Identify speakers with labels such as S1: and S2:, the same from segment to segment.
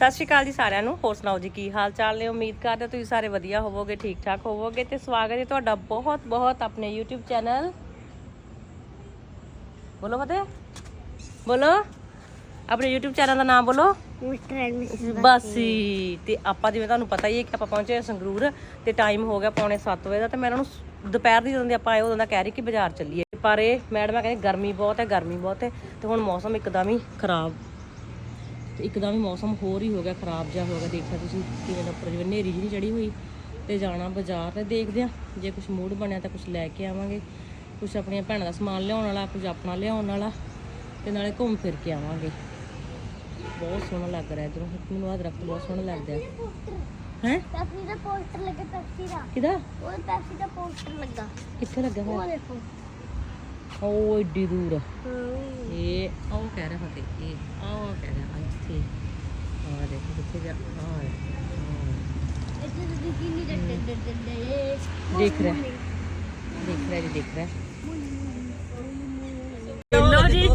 S1: ਸਤਿ ਸ਼੍ਰੀ ਅਕਾਲ ਜੀ ਸਾਰਿਆਂ ਨੂੰ। ਹੋਰ ਸੁਣਾਓ ਜੀ, ਕੀ ਹਾਲ ਚਾਲ ਨੇ? ਉਮੀਦ ਕਰਦੇ ਤੁਸੀਂ ਸਾਰੇ ਵਧੀਆ ਹੋਵੋਗੇ, ਠੀਕ ਠਾਕ ਹੋਵੋਗੇ ਤੇ ਸਵਾਗਤ ਹੈ ਤੁਹਾਡਾ ਬਹੁਤ ਬਹੁਤ ਆਪਣੇ YouTube ਚੈਨਲ। ਬੋਲੋ ਫਤਿਹ। ਬੋਲੋ। ਆਪਣੇ YouTube ਚੈਨਲ ਦਾ ਨਾਮ ਬੋਲੋ।
S2: ਮਿਸਟਰ ਐਂਡ ਮਿਸਿਸ
S1: ਬਾਸੀ। ਤੇ ਆਪਾਂ ਜਿਵੇਂ ਤੁਹਾਨੂੰ ਪਤਾ ਹੀ ਹੈ ਕਿ ਆਪਾਂ ਪਹੁੰਚੇ ਹਾਂ ਸੰਗਰੂਰ ਤੇ ਟਾਈਮ ਹੋ ਗਿਆ ਪੌਣੇ 7 ਵਜੇ ਦਾ ਤੇ ਮੈਂ ਇਹਨਾਂ ਨੂੰ ਦੁਪਹਿਰ ਦੀ ਜਦੋਂ ਦੇ ਆਪਾਂ ਆਏ ਉਦੋਂ ਦਾ ਕਹਿ ਰਹੀ ਕਿ ਬਾਜ਼ਾਰ ਚੱਲੀਏ। ਪਰ ਇਹ ਮੈਡਮ ਕਹਿੰਦੇ ਗਰਮੀ ਬਹੁਤ ਹੈ, ਗਰਮੀ ਬਹੁਤ ਹੈ ਤੇ ਹੁਣ ਮੌਸਮ ਇੱਕਦਮ ਹੀ ਖਰਾਬ। ਤੇ ਇੱਕਦਮ ਹੀ ਮੌਸਮ ਹੋਰ ਹੀ ਹੋ ਗਿਆ ਖਰਾਬ ਜਿਹਾ ਹੋ ਗਿਆ। ਦੇਖਿਆ ਤੁਸੀਂ ਕਿਵੇਂ ਦਾ ਉੱਪਰ ਜਿਵੇਂ ਹਨੇਰੀ ਜਿਹੀ ਚੜੀ ਹੋਈ ਤੇ ਜਾਣਾ ਬਾਜ਼ਾਰ ਤੇ ਦੇਖਦੇ ਆ ਜੇ ਕੁਝ ਮੂਡ ਬਣਿਆ ਤਾਂ ਕੁਝ ਲੈ ਕੇ ਆਵਾਂਗੇ। ਕੁਝ ਆਪਣੀਆਂ ਭੈਣਾਂ ਦਾ ਸਮਾਨ ਲਿਆਉਣ ਵਾਲਾ ਕੁਝ ਆਪਣਾ ਲਿਆਉਣ ਵਾਲਾ ਤੇ ਨਾਲੇ ਘੁੰਮ ਫਿਰ ਕੇ ਆਵਾਂਗੇ। ਬਹੁਤ ਸੋਹਣਾ ਲੱਗ ਰਿਹਾ ਇਧਰੋਂ। ਮੈਨੂੰ ਆਹ ਦਰਖਤ ਬਹੁਤ ਸੋਹਣਾ ਲੱਗਦਾ ਹੈ?
S2: ਪੈਪਸੀ ਦਾ ਪੋਸਟਰ ਲੱਗਾ ਪੈਪਸੀ ਦਾ।
S1: ਕਿਹਦਾ?
S2: ਉਹ ਪੈਪਸੀ ਦਾ ਪੋਸਟਰ ਲੱਗਾ।
S1: ਕਿੱਥੇ ਲੱਗਾ
S2: ਉਹ
S1: ਹੋਇਆ
S2: ਦੇਖੋ।
S1: ਉਹ ਏਡੀ ਦੂਰ।
S2: ਹਾਂ।
S1: ਇਹ ਉਹ ਕਹਿ ਰਿਹਾ ਫਤਿਹ ਇਹ ਉਹ ਕਹਿ ਰਿਹਾ ਇੱਥੇ ਆ ਦੇਖੋ ਕਿੱਥੇ ਜਾ ਆ
S2: ਇੱਥੇ ਤਾਂ ਦਿਖੀ ਨਹੀਂ ਡੱਡੇ ਡੱਡੇ ਡੱਡੇ
S1: ਦੇਖ ਰਿਹਾ। ਦੇਖ ਰਿਹਾ ਜੀ ਦੇਖ ਰਿਹਾ। ਲੋ ਜੀ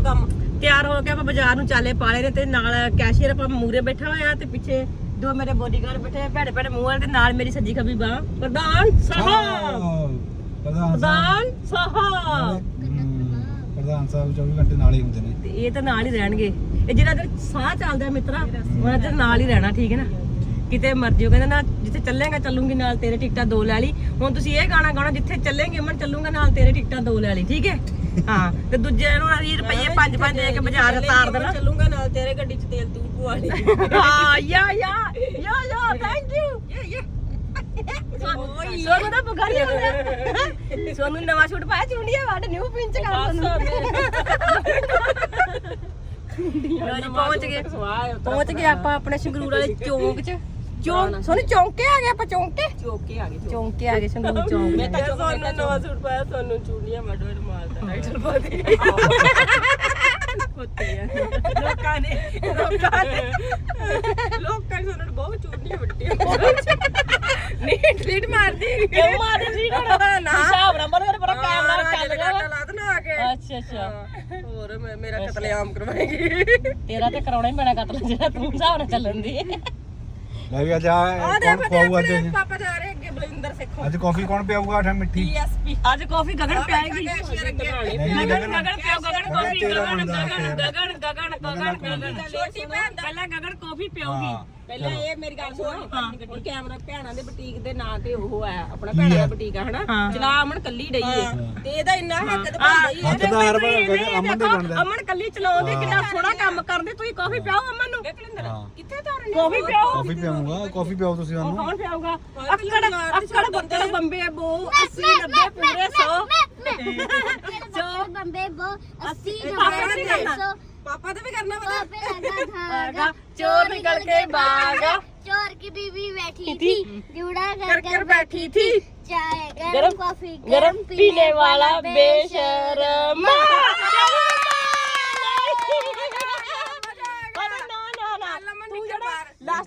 S1: ਤਿਆਰ ਹੋ ਕੇ ਆਪਾਂ ਬਾਜ਼ਾਰ ਨੂੰ ਚਾਲੇ ਪਾਲੇ ਨੇ ਤੇ ਨਾਲ ਕੈਸ਼ੀਅਰ ਆਪਾਂ ਮੂਰੇ ਬੈਠਾ ਹੋਇਆ ਤੇ ਪਿੱਛੇ ਦੋ ਮੇਰੇ ਬੋਡੀਗਾਰਡ ਬੈਠੇ ਆ, ਭੈੜੇ ਭੈੜੇ ਮੂੰਹ ਵਾਲੇ ਤੇ ਨਾਲ ਮੇਰੀ ਸੱਜੀ ਖੱਬੀ ਬਾਹ। ਪ੍ਰਧਾਨ ਸਾਹਿਬ!
S3: ਪ੍ਰਧਾਨ
S1: ਪ੍ਰਧਾਨ ਸਾਹਿਬ!
S3: ਪ੍ਰਧਾਨ ਸਾਹਿਬ 24 ਘੰਟੇ ਨਾਲ ਹੀ ਹੁੰਦੇ ਨੇ।
S1: ਤੇ ਇਹ ਤਾਂ ਨਾਲ ਹੀ ਰਹਿਣਗੇ। ਇਹ ਜਿਹੜਾ ਤੇ ਸਾਹ ਚੱਲਦਾ ਮਿੱਤਰਾ ਉਹਨਾਂ ਤੇ ਨਾਲ ਹੀ ਰਹਿਣਾ ਠੀਕ ਹੈ ਨਾ? ਕਿਤੇ ਮਰਜ਼ੀ ਉਹ ਕਹਿੰਦਾ ਨਾ ਜਿੱਥੇ ਚੱਲੇਗਾ ਚੱਲੂਗੀ ਨਾਲ ਤੇਰੇ ਟਿਕਟਾਂ ਦੋ ਲੈ ਲਈ। ਹੁਣ ਤੁਸੀਂ ਇਹ ਗਾਣਾ ਗਾਣਾ ਜਿੱਥੇ ਚੱਲੇਂਗੇ ਮੈਂ ਚੱਲੂਗਾ ਨਾਲ ਤੇਰੇ ਟਿਕਟਾਂ ਦੋ ਲੈ ਲਈ ਠੀਕ ਹੈ? ਹਾਂ ਤੇ ਦੂਜੇ ਨੂੰ 20 ਰੁਪਏ 5 5 ਦੇ ਕੇ ਬਾਜ਼ਾਰ ਤਾਰ ਦੇਣਾ।
S4: ਚੱਲੂਗਾ ਨਾਲ ਤੇਰੇ ਗੱਡੀ 'ਚ ਤੇਲ ਤੂੰ ਪਵਾ ਲਈ।
S1: ਹਾਂ ਯਾ ਯਾ ਯਾ ਯਾ ਥੈਂਕ ਯੂ ਯਾ। ਸੋਨੂੰ ਦਾ ਬਗਾੜੀ ਹੋ ਗਿਆ ਸੋਨੂੰ ਨਵਾਂ ਸ਼ੂਟ ਪਾਇਆ ਚੁੰਡੀਆਂ ਵਾਟ ਨਿਊ ਪਿੰਚ ਕਰ ਸੋਨੂੰ ਜੀ, ਪਹੁੰਚ ਗਏ। ਪਹੁੰਚ ਗਏ ਆਪਾਂ ਆਪਣੇ ਸੰਗਰੂਰ ਵਾਲੇ ਚੌਂਕ 'ਚ। ਚੌਂਕ ਸੋਨੂੰ ਚੌਂਕੇ ਆ ਗਏ ਆਪਾਂ ਚੌਂਕੇ?
S4: ਚੋਕੇ ਆ ਗਏ
S1: ਚੌਂਕੇ। ਆ ਗਏ ਸੰਗਰੂਰ ਚੌਂਕ।
S4: ਮੈਂ ਤਾਂ ਸੋਨੂੰ ਨਵਾਂ ਸੂਟ ਪਾਇਆ ਸੋਨੂੰ ਚੂੜੀਆਂ ਮਡੋੜ ਮਾਰਦਾ ਟਾਈਟਲ ਪਾ ਦੇ ਲੋਕਾਂ ਨੇ ਲੋਕਾਂ ਨੇ। ਲੋਕਾਂ ਨੇ ਸਾਨੂੰ ਬਹੁਤ ਚੂੜੀਆਂ ਵੱਟੀਆਂ ਨਹੀਂ ਡਿਲੀਟ ਮਾਰਦੀ
S1: ਕਿਉਂ ਮਾਰਦੇ ਸੀ ਨਾ। ਹਿਸਾਬ ਨਾਲ ਬੋਲ ਪਰ ਕੈਮਰਾ ਚੱਲ ਰਿਹਾ ਵਾ।
S4: ਲਾ ਦੇਣਾ ਆ ਕੇ।
S1: ਅੱਛਾ
S4: ਮੈਂ- ਮੇਰਾ ਕਤਲੇਆਮ ਕਰਵਾਏਗੀ।
S1: ਤੇਰਾ ਤੇ ਕਰਾਉਣਾ ਹੀ ਪੈਣਾ ਕਤਲ ਜਿਹੜਾ ਤੂੰ ਹਿਸਾਬ ਨਾਲ ਚੱਲਣ ਦੀ।
S3: ਲੈ ਵੀ ਅੱਜ ਆ ਕੌਣ ਖਵਾਊਗਾ ਅੱਜ? ਇਹ?
S4: ਪਾਪਾ ਜਾ ਰਹੇ ਅੱਗੇ ਬਲਿੰਦਰ ਸਿੱਖੋ।
S3: ਅੱਜ ਕਾਫੀ ਕੌਣ ਪਿਆਊਗਾ ਠਾ ਮਿੱਠੀ?
S4: ਡੀਐਸਪੀ।
S1: ਅੱਜ ਕਾਫੀ ਗਗਨ ਪਿਆਏਗੀ।
S3: ਨਹੀਂ
S1: ਗਗਨ ਗਗਨ। ਪਿਓ ਗਗਨ ਕਾਫੀ।
S3: ਤੇਰਾ
S1: ਗਗਨ
S3: ਬਣਦਾ
S1: ਗਗਨ। ਗਗਨ ਗਗਨ ਗਗਨ ਗਗਨ
S4: ਛੋਟੀ ਭੈਣ ਦਾ।
S1: ਪਹਿਲਾਂ ਗਗਨ ਕਾਫੀ ਪਿਓਗੀ
S3: ਹਾਂ।
S4: ਪਹਿਲਾਂ ਇਹ ਮੇਰੀ ਗੱਲ ਸੁਣੋ। ਹਾਂ। ਕੈਮਰਾ ਭੈਣਾਂ ਦੇ ਬੁਟੀਕ ਦੇ ਨਾਂ ਤੇ ਉਹ ਆ ਆਪਣਾ ਭੈਣਾਂ ਦਾ ਬੁਟੀਕ ਆ ਹਨਾ? ਚਲਾ ਅਮਨ ਕੱਲੀ ਡਈ ਏ। ਤੇ ਇਹਦਾ ਇੰਨਾ ਹੱਕ ਤੇ ਬਣਦਾ ਹੀ
S3: ਹੱਕ ਦਾ ਹਰ ਵਾਰ ਅਮਨ ਦੇ ਬਣਦਾ।
S1: ਅਮਨ ਕੱਲੀ ਚਲਾਉਂਦੇ ਕਿੰਨਾ ਸੋਹਣਾ ਕੰਮ ਕਰਦੇ ਤੁਸੀਂ ਕਾਫੀ ਪਿਆਓ ਅਮਨ ਨੂੰ।
S3: ਹਾਂ।
S4: ਕਿੱਥੇ ਤਾਰਨ
S1: ਕਾਫੀ ਪਿਆਓ।
S3: ਕਾਫੀ ਪਿਆਊਗਾ ਕਾਫੀ ਪਿਆਓ ਤੁਸੀਂ ਸਾਨੂੰ।
S1: ਕੌਣ ਪਿਆਊਗਾ? ਅੱਕੜ ਅੱਕੜ ਬੱਤੜ ਬੰਬੇ ਬੋ 80 90 ਪੂਰੇ 100
S2: ਜੋ ਬੰਬੇ ਬੋ 80
S1: ਪਾਪਾ ਨੇ
S2: ਨੰਬਰ
S1: ਕਰਨਾ।
S2: 100
S4: पापा तो भी करना मतलब
S2: पे लगा धागा
S1: चोर निकल के भागा
S2: चोर की बीवी बैठी
S1: थी
S2: जूड़ा कर
S1: कर बैठी थी
S2: चाय
S1: गरम
S2: कॉफी
S1: गरम पीने वाला बेशरम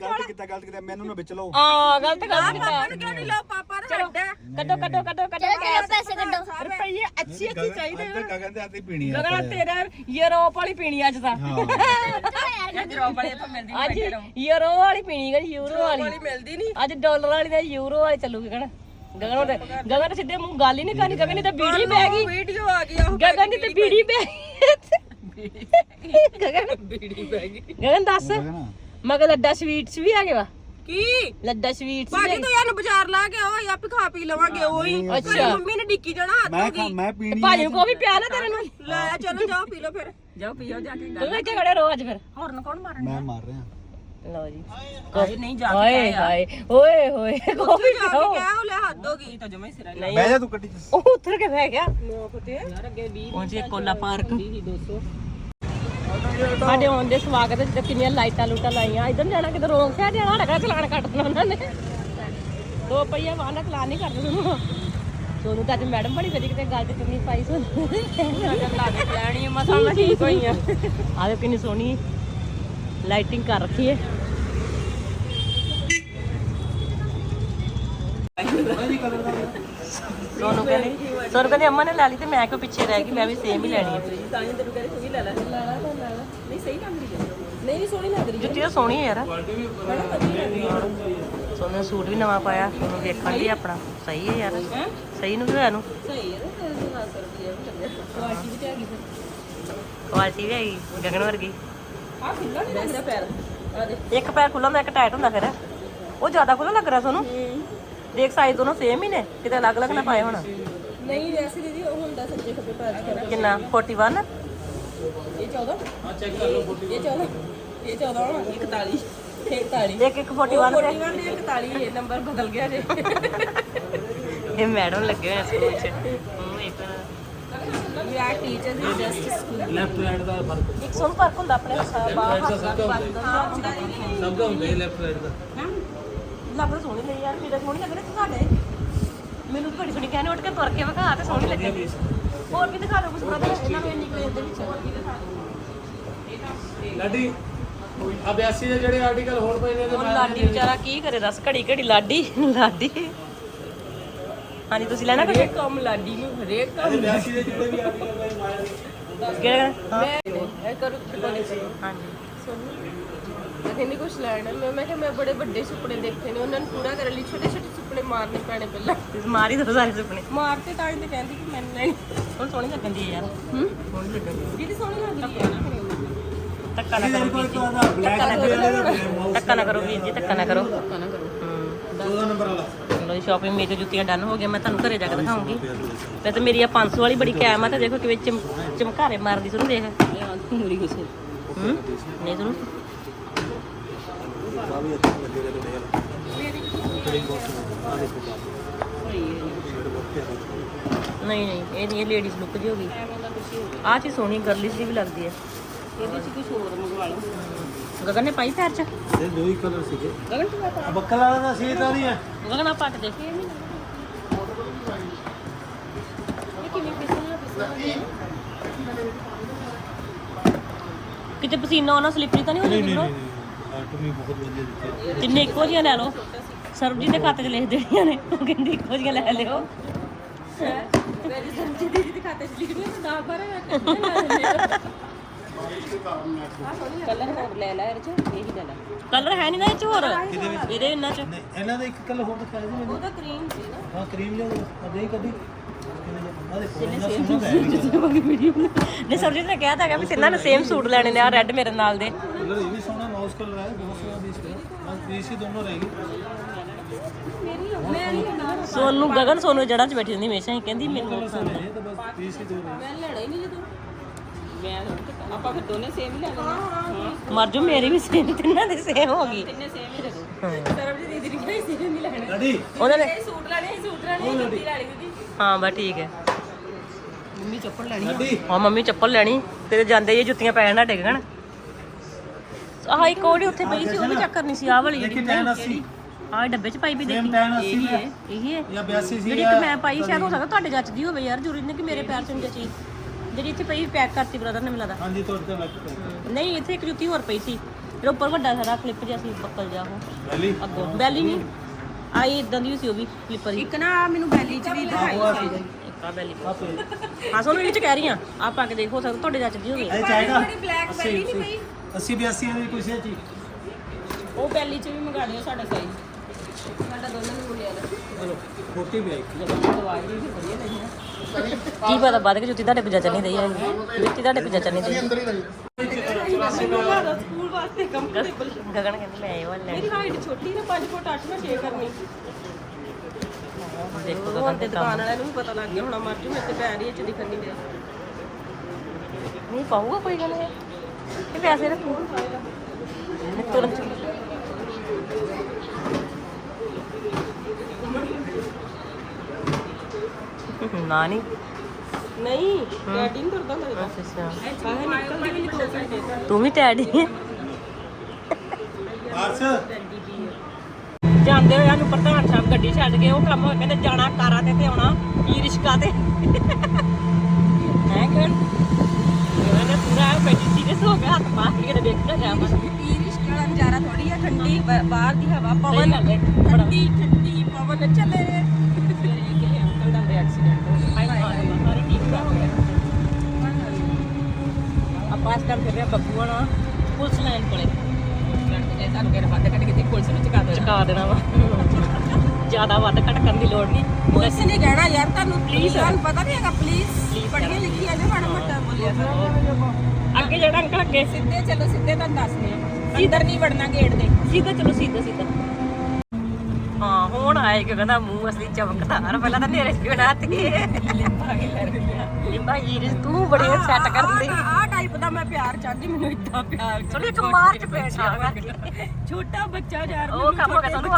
S3: ਗਲਤ ਕੀਤਾ ਗਲਤ ਕੀਤਾ ਮੈਨੂੰ ਨਾ ਵਿੱਚ ਲਓ।
S1: ਆ ਗਲਤ ਗਲਤ ਕੀਤਾ ਮੈਨੂੰ
S4: ਕਿਉਂ ਨਹੀਂ ਲਓ? ਪਾਪਾ ਦਾ ਹੱਡਾ
S1: ਕੱਢੋ ਕੱਢੋ ਕੱਢੋ ਕੱਢੋ।
S2: ਪੈਸੇ ਕੱਢੋ।
S1: ਰੁਪਈਏ ਅੱਛੀ ਅੱਛੀ ਚਾਹੀਦੇ
S3: ਆ ਗਗਨ ਦੇ ਹੱਥੀ ਪੀਣੀ ਆ
S1: ਗਗਨ ਤੇਰਾ ਯੂਰਪ ਵਾਲੀ ਪੀਣੀ ਅੱਜ ਤਾਂ।
S3: ਅੱਜ
S4: ਯੂਰਪ ਵਾਲੀ
S1: ਯੂਰੋ ਵਾਲੀ ਪੀਣੀ ਗਾ ਯੂਰੋ ਵਾਲੀ।
S4: ਮਿਲਦੀ ਨਹੀਂ
S1: ਅੱਜ ਡਾਲਰ ਵਾਲੀ ਦਾ ਯੂਰੋ ਵਾਲੀ ਚੱਲੂਗੀ ਕਣ ਗਗਨ ਉਹਦੇ ਗਗਨ ਸਿੱਧੇ ਮੂੰਹ ਗੱਲ ਹੀ ਨਹੀਂ ਕਰਨੀ ਗਗਨ ਦੀ ਤਾਂ ਬੀੜੀ ਪੈ ਗਈ।
S4: ਵੀਡੀਓ ਆ ਗਈ ਉਹ
S1: ਗਗਨ ਦੀ ਤਾਂ ਬੀੜੀ ਪੈ ਗਈ। ਗਗਨ
S4: ਬੀੜੀ ਪੈ ਗਈ।
S1: ਗਗਨ ਦੱਸ। ਮਗਰ ਲੱਡਾ ਸਵੀਟਸ ਵੀ ਆ ਗਏ ਵਾ।
S4: ਕੀ?
S1: ਲੱਡਾ ਸਵੀਟਸ
S4: ਭਾਜੀ ਤਾਂ ਯਾਰ ਬਾਜ਼ਾਰ ਲਾ ਕੇ ਆਓ ਆਪੇ ਖਾ ਪੀ ਲਵਾਂਗੇ ਉਹੀ।
S1: ਅੱਛਾ।
S4: ਘਰੇ ਮੰਮੀ ਨੇ ਡਿੱਕੀ ਜਾਣਾ ਹੱਥ
S3: ਮੈਂ
S4: ਹੋ
S3: ਖਾ
S4: ਗਈ
S3: ਮੈਂ ਪੀਣੀ
S1: ਭਾਜੀ ਨੂੰ ਕੋ ਵੀ ਪਿਆ ਨਾ ਤੇਰੇ ਨੂੰ?
S4: ਲੈ ਚਲੋ ਜਾਓ ਪੀ ਲਓ ਫਿਰ। ਜਾਓ ਪੀਓ ਜਾ ਕੇ
S1: ਤੂੰ ਇੱਥੇ ਖੜੇ ਰੋ ਅੱਜ ਫਿਰ।
S4: ਹੋਰ ਕੌਣ ਮਾਰਨ
S3: ਮੈਂ ਮਾਰ ਰਿਹਾ।
S1: ਲਓ ਜੀ।
S4: ਕਾਫੀ ਨਹੀਂ ਜਾ
S1: ਹਾਏ ਹਾਏ ਓਏ ਹੋਏ ਕਾਫੀ
S4: ਜਾ ਕੇ ਕਹਿ ਲੈ ਹੱਦ ਹੋ ਗਈ। ਤਾਂ ਜਮਾ ਸਿਰਾ
S1: ਨਹੀਂ
S3: ਬਹਿ ਜਾ ਤੂੰ ਗੱਡੀ 'ਚ।
S1: ਉਹ ਉਤਰ ਕੇ ਬਹਿ ਗਿਆ।
S4: ਨੋ ਯਾਰ ਅੱਗੇ 20
S1: ਪਹੁੰਚੇ ਕੋਲਾ ਪਾਰਕ।
S4: 20 200
S1: ਸਾਡੇ ਆਉਣ ਦੇ ਸਵਾਗਤ ਵਿੱਚ ਕਿੰਨੀਆਂ ਲਾਈਟਾਂ ਲੂਟਾਂ ਲਾਈਆਂ। ਇਧਰ ਜਾਣਾ ਕਿਤੇ ਰੋਂਗ ਸਾਈਡ ਜਾਣਾ ਸਾਡਾ ਚਲਾਨ ਕੱਟ ਦੇਣਾ ਉਹਨਾਂ ਨੇ। ਦੋ ਪਈਆ ਵਾਹਨ ਚਲਾਨ ਨਹੀਂ ਕਰਦੇ ਤੁਹਾਨੂੰ ਸੋਨੂੰ ਤਾਂ ਅੱਜ ਮੈਡਮ ਬੜੀ ਵਧੀਆ ਕਿਤੇ ਗੱਲ ਤੇ ਚੁੰਨੀ ਪਾਈ ਸੋਨੂੰ।
S4: ਲਾ ਕੇ ਲੈਣੀ ਆ ਮਸਾਂ ਮੈਂ ਠੀਕ ਹੋਈ ਆ
S1: ਕਿੰਨੀ ਸੋਹਣੀ ਲਾਈਟਿੰਗ ਕਰ ਰੱਖੀ ਹੈ। ਸੋਨੂੰ ਕਹਿੰਦੀ ਸੋਨੂੰ ਕਹਿੰਦੀ ਅੰਮਾ ਨੇ ਲੈ ਲਈ ਤੇ ਮੈਂ ਕਿਉਂ ਪਿੱਛੇ ਰਹਿ ਗਈ? ਮੈਂ ਵੀ ਸੇਮ ਹੀ ਲੈਣੀ ਹੈ
S4: ਤਾਂ ਹੀ ਤੈਨੂੰ ਕਹਿੰਦੇ ਤੂੰ ਵੀ ਲੈ ਲੈ ਲੈ ਲੈ ਲੈ ਨਹੀਂ ਸਹੀ ਕੰਮ ਨਹੀਂ ਨਹੀਂ ਸੋਹਣੀ ਲੱਗ ਰਹੀ
S1: ਜੁੱਤੀ ਤਾਂ ਸੋਹਣੀ ਹੈ। ਯਾਰ ਸੋਨੇ ਸੂਟ ਵੀ ਨਵਾਂ ਪਾਇਆ ਉਹਨੂੰ ਵੇਖਣ ਲਈ ਆਪਣਾ। ਸਹੀ ਹੈ ਯਾਰ। ਸਹੀ ਨੂੰ ਹੋਇਆ ਨੂੰ
S4: ਸਹੀ ਹੈ ਨਾ 700 ਰੁਪਏ ਕੁਆਲਿਟੀ ਵੀ
S1: ਕੁਆਲਿਟੀ ਹੈਗੀ ਗਗਨ ਵਰਗੀ।
S4: ਆ ਖੁੱਲਾ ਨਹੀਂ ਲੱਗਦਾ ਪੈਰ। ਆ ਦੇ
S1: ਇੱਕ ਪੈਰ ਖੁੱਲਾ ਹੁੰਦਾ ਇੱਕ ਟਾਈਟ ਹੁੰਦਾ ਫਿਰ। ਉਹ ਜ਼ਿਆਦਾ ਖੁੱਲਾ ਲੱਗ ਰਿਹਾ ਸੋਨੂੰ? ਦੇਖ ਸਾਈਜ਼ ਦੋਨੋਂ ਸੇਮ ਹੀ ਨੇ। ਕਿਤੇ ਅਲੱਗ-ਅਲੱਗ ਨਾ ਪਾਏ ਹੁਣ।
S4: ਨਹੀਂ ਵੈਸੇ ਦੀਦੀ ਉਹ ਹੁੰਦਾ ਸੱਜੇ ਖੱਬੇ ਚ ਖੜਾ
S1: ਕਿੰਨਾ? 41
S4: ਇਹ 14 ਹਾਂ ਚੈੱਕ ਕਰ ਲਓ ਇਹ 14 ਇਹ 14 ਹੋਣਾ 41 ਇਹ 41
S1: ਇੱਕ ਇੱਕ 41 ਤੇ।
S4: 41 ਨੇ 41 ਇਹ ਨੰਬਰ ਬਦਲ ਗਿਆ ਜੇ।
S1: ਇਹ ਮੈਡਮ ਲੱਗੇ ਹੋਏ ਸਕੂਲ 'ਚ। ਹੂੰ ਇੱਕ
S4: ਵੀ ਆ ਟੀਚਰ ਦੀ ਜਸਟ ਸਕੂਲ
S3: ਲੈਫਟ ਰਾਈਟ ਦਾ ਫ਼ਰਕ।
S1: ਇੱਕ ਸੋਨ ਫ਼ਰਕ ਹੁੰਦਾ ਆਪਣੇ ਬਾਹਰ ਹੱਥ ਦਾ
S3: ਸਭ ਦਾ ਹੁੰਦਾ ਲੈਫਟ ਰਾਈਟ ਦਾ।
S1: ਲੱਗਦਾ ਸੋਹਣੀ ਲਈ ਯਾਰ ਮੇਰੇ ਸੋਹਣੀ ਲੱਗ ਰਹੀ ਤੁਹਾਡੇ ਮੈਨੂੰ ਬੜੀ ਸੋਹਣੀ ਕਹਿੰਦੇ ਉੱਠ ਕੇ ਤੁਰ ਕੇ ਵਿਖਾ ਤੇ ਸੋਹਣੀ ਲੱਗੀ ਹੋਰ ਵੀ ਦਿਖਾ ਦਿਓ ਕੁਝ ਬ੍ਰਦਰ ਇਹਨਾਂ ਨੂੰ ਇੰਨੀ ਕਲੇਜ ਦੇ ਵਿੱਚ ਹੋਰ ਵੀ ਦਿਖਾ ਦਿਓ
S3: ਲਾਡੀ ਆ 82 ਦੇ ਜਿਹੜੇ ਆਰਟੀਕਲ ਹੋਰ ਪਏ ਨੇ
S1: ਹੁਣ ਲਾਡੀ ਵਿਚਾਰਾ ਕੀ ਕਰੇ ਦੱਸ ਘੜੀ ਘੜੀ ਲਾਡੀ ਲਾਡੀ। ਹਾਂਜੀ ਤੁਸੀਂ ਲੈਣਾ
S4: ਹਰੇਕ ਕੰਮ ਲਾਡੀ ਨੂੰ ਹਰੇਕ ਕੰਮ
S3: 82 ਦੇ ਜਿਹੜੇ ਵੀ ਆਰਟੀਕਲ ਪਏ ਮਾਇਆ
S1: ਕਿਹੜਾ
S4: ਮੈਂ ਇਹ ਕਰੂ
S1: ਹਾਂਜੀ।
S4: ਮੈਂ ਕਹਿੰਦੀ ਕੁਛ ਲੈਣਾ ਮੈਂ ਮੈਂ ਕਿਹਾ ਮੈਂ ਬੜੇ ਵੱਡੇ ਸੁਪਨੇ ਦੇਖੇ ਨੇ ਉਹਨਾਂ ਨੂੰ ਪੂਰਾ ਕਰਨ ਲਈ ਛੋਟੇ ਛੋਟੇ ਸੁਪਨੇ ਮਾਰਨੇ ਪੈਣੇ ਪਹਿਲਾਂ।
S1: ਤੁਸੀਂ ਮਾਰੀ ਦੋ ਸਾਰੇ ਸੁਪਨੇ।
S4: ਮਾਰਤੇ ਤਾਂ ਹੀ ਤੇ ਕਹਿੰਦੀ ਕਿ ਮੈਨੂੰ ਲੈਣੀ।
S1: ਹੁਣ ਸੋਹਣੀ ਲੱਗਣ ਦੀ ਹੈ ਯਾਰ।
S4: ਹੂੰ?
S1: ਸੋਹਣੀ ਲੱਗਣ ਦੀ
S4: ਦੀਦੀ ਸੋਹਣੀ ਲੱਗਦੀ ਹੈ।
S1: ਧੱਕਾ ਨਾ ਕਰੋ। ਵੀਰ ਜੀ। ਧੱਕਾ ਨਾ ਕਰੋ। ਵੀਰ ਜੀ ਧੱਕਾ ਨਾ ਕਰੋ।
S4: ਧੱਕਾ ਨਾ ਕਰੋ।
S1: ਹੂੰ।
S3: 14 ਨੰਬਰ ਵਾਲਾ।
S1: ਜੀ ਸ਼ਾਪਿੰਗ ਮੇਰੀ ਜੁੱਤੀਆਂ ਡਨ ਹੋ ਗਿਆ ਮੈਂ ਤੁਹਾਨੂੰ ਘਰੇ ਜਾ ਕੇ ਦਿਖਾਉਂਗੀ। ਵੈਸੇ ਮੇਰੀ ਆ 500 ਵਾਲੀ ਬੜੀ ਕੈਮ ਆ ਤੇ ਦੇਖੋ ਕਿਵੇਂ ਚਮ ਚਮਕਾਰੇ ਮਾਰਦੀ ਸੁਣ ਦੇਖ ਹੂੰ? ਨਹੀਂ ਸੁਣ
S3: ਆ ਵੀ ਅੱਛੇ ਲੱਗੇ ਨੇ ਤੁਹਾਡੇ ਬਹੁਤ ਆ ਦੇਖੋ
S1: ਨਹੀਂ ਨਹੀਂ ਇਹ ਨਹੀਂ ਇਹ ਲੇਡੀਜ਼ ਲੁੱਕ ਜੀ ਹੋ ਗਈ। ਆਹ ਚੀਜ਼ ਸੋਹਣੀ ਗਰਲਿਸ਼ ਜੀ ਵੀ ਲੱਗਦੀ ਹੈ
S4: ਇਹਦੇ ਚ ਕੁਝ ਹੋਰ ਮੰਗਵਾ ਲਓ।
S1: ਗਗਨ ਨੇ ਪਾਈ ਪੈਰ ਚ?
S3: ਇਹ ਦੋ ਹੀ ਕਲਰ ਸੀਗੇ।
S4: ਗਗਨ ਤੂੰ ਆ
S3: ਬੱਕਲ ਵਾਲਾ ਦਾ ਸੀ ਤਾਂ ਨਹੀਂ ਹੈ
S1: ਗਗਨ ਆ ਪੱਟ ਦੇ। ਕਿਤੇ ਪਸੀਨਾ ਆਉਣਾ ਸਲਿੱਪਰੀ ਤਾਂ ਨਹੀਂ ਹੋ ਜਾਂਦੀ
S3: ਬਹੁਤ ਵਧੀਆ ਦਿੱਤੇ।
S1: ਤਿੰਨੇ ਇੱਕੋ ਜਿਹੀਆਂ ਲੈ ਲਓ। ਸਰਬਜੀਤ ਦੇ ਖਾਤੇ 'ਚ ਲਿਖ ਦੇਣੀਆਂ ਨੇ। ਉਹ ਕਹਿੰਦੀ ਇੱਕੋ ਜਿਹੀਆਂ ਲੈ ਲਿਓ।
S4: ਮੇਰੀ ਸੰਜੀ ਦੀਦੀ ਦੇ ਖਾਤੇ ਚ ਲਿਖਣੀ ਤਾਂ 10 12 ਮੈਂ ਕਲਰ ਹੋਰ ਲੈ ਲੈ ਇਹਦੇ ਚ ਇਹੀ ਲੈ ਲੈ
S1: ਕਲਰ ਹੈ ਨਹੀਂ ਨਾ ਇਹ 'ਚ ਹੋਰ। ਇਹਦੇ ਇਹਨਾਂ 'ਚ।
S3: ਨਹੀਂ ਇਹਨਾਂ ਦਾ ਇੱਕ ਕਲਰ ਹੋਰ ਸੀ ਮੈਨੂੰ।
S4: ਉਹਦਾ। ਕਰੀਮ ਸੀ ਨਾ
S3: ਹਾਂ ਕਰੀਮ ਲਿਆ ਆ ਦੇ ਦੇਖੋ ਹੈ।
S1: ਨੇ ਸਰਬਜੀਤ ਨੇ ਕਿਹਾ ਤਾਂ ਵੀ ਤਿੰਨਾਂ ਨੇ ਸੇਮ ਸੂਟ ਲੈਣੇ ਨੇ ਆ ਰੈੱਡ ਮੇਰੇ ਨਾਲ ਦੇ।
S3: ਕਲਰ ਇਹ ਵੀ ਸੋਹਣਾ ਹੈ ਪੀਸ ਹੈ ਬਸ ਪੀਸ ਹੀ ਦੋਨੋਂ ਰਹਿ ਗਏ
S4: ਮੈਂ ਨਹੀਂ ਲੈਣਾ
S1: ਸੋਨੂੰ ਗਗਨ ਸੋਨੂੰ ਜੜਾਂ 'ਚ ਬੈਠੀ ਰਹਿੰਦੀ ਹਮੇਸ਼ਾ ਹੀ ਕਹਿੰਦੀ ਮੈਨੂੰ
S3: ਹੀ ਦੋ ਰਹਿ
S4: ਮੈਂ ਲੈਣਾ ਹੀ ਨਹੀਂ ਜਦੋਂ ਮੈਂ ਤਾਂ- ਆਪਾਂ ਫਿਰ ਦੋਨੇ ਸੇਮ ਹੀ ਲੈ ਲੈਣੇ
S1: ਮਰ ਜੋ ਮੇਰੀ ਵੀ ਸੇਮ ਤਿੰਨਾਂ ਦੇ ਸੇਮ ਹੋ ਗਈ
S4: ਤਿੰਨੇ ਸੇਮ ਹੀ ਰੱਖੋ ਸਰਬਜੀਤ ਦੀਦੀ ਨੇ ਕਿਹਾ ਸੇਮ ਹੀ ਲੈਣਾ
S3: ਲਾਡੀ
S1: ਉਹਨਾਂ ਨੇ
S4: ਇਹ ਸੂਟ ਲੈਣੇ ਇਹ ਸੂਟ ਲੈਣੇ ਇਹ ਜੁੱਤੀ ਲੈਣੀ ਦੀਦੀ
S1: ਹਾਂ ਬਸ ਠੀਕ ਹੈ
S4: ਮੰਮੀ ਚੱਪਲ ਲੈਣੀ
S3: ਲਾਡੀ
S1: ਹਾਂ ਮੰਮੀ ਚੱਪਲ ਲੈਣੀ ਤੇ ਜਾਂਦੇ ਹੀ ਇਹ ਜੁੱਤੀਆਂ ਪੈ ਜਾਣਾ ਡਿੱਗਣ ਆਹ ਇੱਕ ਉਹਦੀ ਉੱਥੇ ਪਈ ਸੀ ਉਹ ਵੀ ਚੱਕਰ ਨਹੀਂ ਸੀ ਆਹ ਵਾਲੀ ਜਿਹੜੀ
S3: 10 80
S1: ਆਹ ਡੱਬੇ 'ਚ ਪਾਈ ਵੀ ਦੇਖੀ।
S3: ਸੇਮ 10 80 ਹੈ
S1: ਇਹੀ ਹੈ।
S3: ਜਾਂ 82 ਸੀ
S1: ਜਿਹੜੀ ਇੱਕ ਮੈਂ ਪਾਈ ਸ਼ਾਇਦ ਹੋ ਸਕਦਾ ਤੁਹਾਡੇ ਜੱਚਦੀ ਹੋਵੇ ਯਾਰ ਜ਼ਰੂਰੀ ਨਹੀਂ ਕਿ ਮੇਰੇ ਪੈਰ 'ਚ ਨਹੀਂ ਜੱਚੀ ਜਿਹੜੀ ਇੱਥੇ ਪਈ ਪੈਕ ਕਰਤੀ ਬ੍ਰਦਰ ਨੇ ਮੈਨੂੰ ਲੱਗਦਾ।
S3: ਹਾਂਜੀ ਤੁਹਾਡੇ ਤੇ ਲੱਗ ਪਈ
S1: ਨਹੀਂ ਇੱਥੇ ਇੱਕ ਜੁੱਤੀ ਹੋਰ ਪਈ ਸੀ। ਜਿਹੜਾ ਉੱਪਰ ਵੱਡਾ ਸਾਰਾ ਕਲਿੱਪ ਜਿਹਾ ਸੀ ਬੱਕਲ ਜਿਹਾ ਉਹ।
S3: ਵੈਲੀ
S1: ਅੱਗੋਂ। ਬੈਲੀ ਨਹੀਂ। ਆਈ ਇਦਾਂ ਦੀ ਸੀ ਉਹ ਵੀ ਕਲਿੱਪਰ
S4: ਇੱਕ ਨਾ ਮੈਨੂੰ ਬੈਲੀ ਚ ਵੀ ਦਿਖਾਈ ਸੀ।
S1: ਇੱਕ ਆ ਬੈਲੀ। ਹਾਂ ਸੋਨੂੰ ਇਹ ਚ ਕਹਿ ਰਹੀ ਆ ਆ ਪਾ ਕੇ ਦੇਖੋ ਸਕਦਾ ਤੁਹਾਡੇ ਜੱਚਦੀ ਹੋਵੇ।
S3: ਇਹ ਚਾਹੀਦਾ।
S4: ਬਲੈਕ ਬੈਲੀ ਨਹੀਂ ਪਈ?
S3: 80 82 ਦੀ ਕੋਈ ਸੀ ਚੀਜ਼?
S4: ਉਹ ਬੈਲੀ ਚ ਵੀ ਮੰਗਾ ਲਿਓ ਸਾਡਾ ਸਾਈਜ਼। ਸਾਡਾ ਦੋਨਾਂ ਨੂੰ ਮੁੰਡਿਆਂ ਦਾ
S3: ਚਲੋ 40 ਵੀ ਆਈ।
S4: ਦਵਾਈ ਵੀ ਵਧੀਆ ਨਹੀਂ ਹੈ।
S1: ਕੀ ਪਤਾ ਵੱਧ ਕੇ ਜੁੱਤੀ ਤੁਹਾਡੇ ਕੋਲ ਜੱਚਣੀ ਨਹੀਂ ਹੈਗੀ ਜੁੱਤੀ ਤੁਹਾਡੇ ਕੋਲ ਜੱਚਣੀ ਨਹੀਂ
S4: ਸਕੂਲ ਵਾਸਤੇ ਕੰਫਰਟੇਬਲ
S1: ਗਗਨ ਕਹਿੰਦੀ ਲੈ ਆਇਓ ਲੈ।
S4: ਮੇਰੀ ਹਾਈਟ ਛੋਟੀ ਨਾ 5 ਫੁੱਟ 8 ਨਾ 6 ਕਰਨੀ।
S1: ਦੇਖੋ
S4: ਹੁਣ
S1: ਗਗਨ
S4: ਤੇ
S1: ਤੇ
S4: ਦੁਕਾਨ ਵਾਲਿਆਂ ਨੂੰ ਵੀ ਪਤਾ ਲੱਗ ਗਿਆ ਹੋਣਾ ਮਰਜ਼ੀ ਮੇਰੇ ਤੇ ਪੈਰ ਹੀ ਚ ਦਿਖਣ ਨਹੀਂ ਰਿਹਾ
S1: ਨਹੀਂ ਪਾਊਗਾ ਕੋਈ ਗੱਲ ਇਹ? ਇਹ ਪੈਸੇ ਰੱਖੂ। ਤੁਰੰਤ ਨਾ ਨਹੀਂ
S4: ਨਹੀਂ ਡੈਡੀ ਨਹੀਂ ਕਰਦਾ ਲੱਗਦਾ
S1: ਅੱਛਾ ਅੱਛਾ।
S4: ਬਾਹਰ ਨਿਕਲਦੀ ਵੀ ਨਹੀਂ ਦੋ ਘੰਟੇ
S1: ਤੂੰ ਵੀ ਟੈਡੀ ਹੈ
S3: ਆਰਸ
S1: ਜਾਂਦੇ ਹੋਏ ਸਾਨੂੰ ਪ੍ਰਧਾਨ ਸਾਹਿਬ ਗੱਡੀ ਛੱਡ ਕੇ ਉਹ ਕੰਮ ਹੋਇਆ ਕਹਿੰਦੇ ਜਾਣਾ ਕਾਰਾਂ ਤੇ ਤੇ ਆਉਣਾ ਈ ਰਿਸ਼ਕਾ ਤੇ।
S4: ਆ ਬਾਹਰ ਦੀ ਹਵਾ ਪਵਨ। ਠੰਡੀ ਠੰਡੀ ਪਵਨ ਚੱਲੇ।
S1: ਫਿਰ ਇਹ ਕਿ ਅੰਕਲ ਦਾ ਐਕਸੀਡੈਂਟ ਹੋ ਗਿਆ। ਸਾਰੇ ਠੀਕ ਠਾਕ ਹੋ ਗਿਆ ਆਪਾਂ ਇਸ ਟਾਈਮ ਫਿਰ ਰਿਹਾ ਬੱਬੂ ਹਣਾ ਪੁਲਿਸ ਲਾਈਨ ਕੋਲੇ।
S4: ਜੇ ਤੁਹਾਨੂੰ ਕਿਹੜਾ ਵੱਧ ਕੱਢ ਕੇ ਤੇ ਪੁਲਿਸ ਨੂੰ ਚੁਕਾ ਦੇਣਾ।
S1: ਚੁਕਾ ਦੇਣਾ ਵਾ। ਜ਼ਿਆਦਾ ਵੱਧ ਘੱਟ ਕਰਨ ਦੀ ਲੋੜ ਨਹੀਂ।
S4: ਪੁਲਿਸ ਨੇ ਕਹਿਣਾ ਯਾਰ ਤੁਹਾਨੂੰ ਪਲੀਜ਼ ਤੁਹਾਨੂੰ ਪਤਾ ਨਹੀਂ ਹੈਗਾ ਪਲੀਜ਼ ਪੜੀਆਂ ਲਿਖੀਆਂ ਨੇ ਮਾੜਾ ਮੋਟਾ। ਬੋਲਿਆ ਕਰੋ
S1: ਅੱਗੇ ਜਿਹੜਾ ਅੰਕਲ ਅੱਗੇ।
S4: ਸਿੱਧੇ ਚਲੋ ਸਿੱਧੇ ਤੁਹਾਨੂੰ ਦੱਸਦੇ ਆ ਅੰਦਰ ਨਹੀਂ ਵੜਨਾ ਗੇਟ ਦੇ।
S1: ਸਿੱਧਾ ਚਲੋ ਸਿੱਧਾ ਸਿੱਧਾ। ਹਾਂ ਹੁਣ ਆਏ ਕਿ ਕਹਿੰਦਾ ਮੂੰਹ ਅਸਲੀ ਚਮਕਦਾਰ ਪਹਿਲਾਂ ਤਾਂ ਨੇਰੇ ਚ ਬਣਾ ਤੇ ਲਿੰਬਾ ਈਰਿਸ ਤੂੰ ਬੜੇ ਸੈੱਟ ਕਰਦੀ।
S4: ਆਹ ਟਾਈਪ ਦਾ ਮੈਂ ਪਿਆਰ ਚਾਹਦੀ ਮੈਨੂੰ ਇਦਾਂ ਪਿਆਰ
S1: ਚਲੋ ਇੱਕ ਮਾਰਚ ਪੈ
S4: ਛੋਟਾ ਬੱਚਾ ਯਾਰ
S1: ਉਹ ਕੰਮ ਗਿਆ ਤੁਹਾਨੂੰ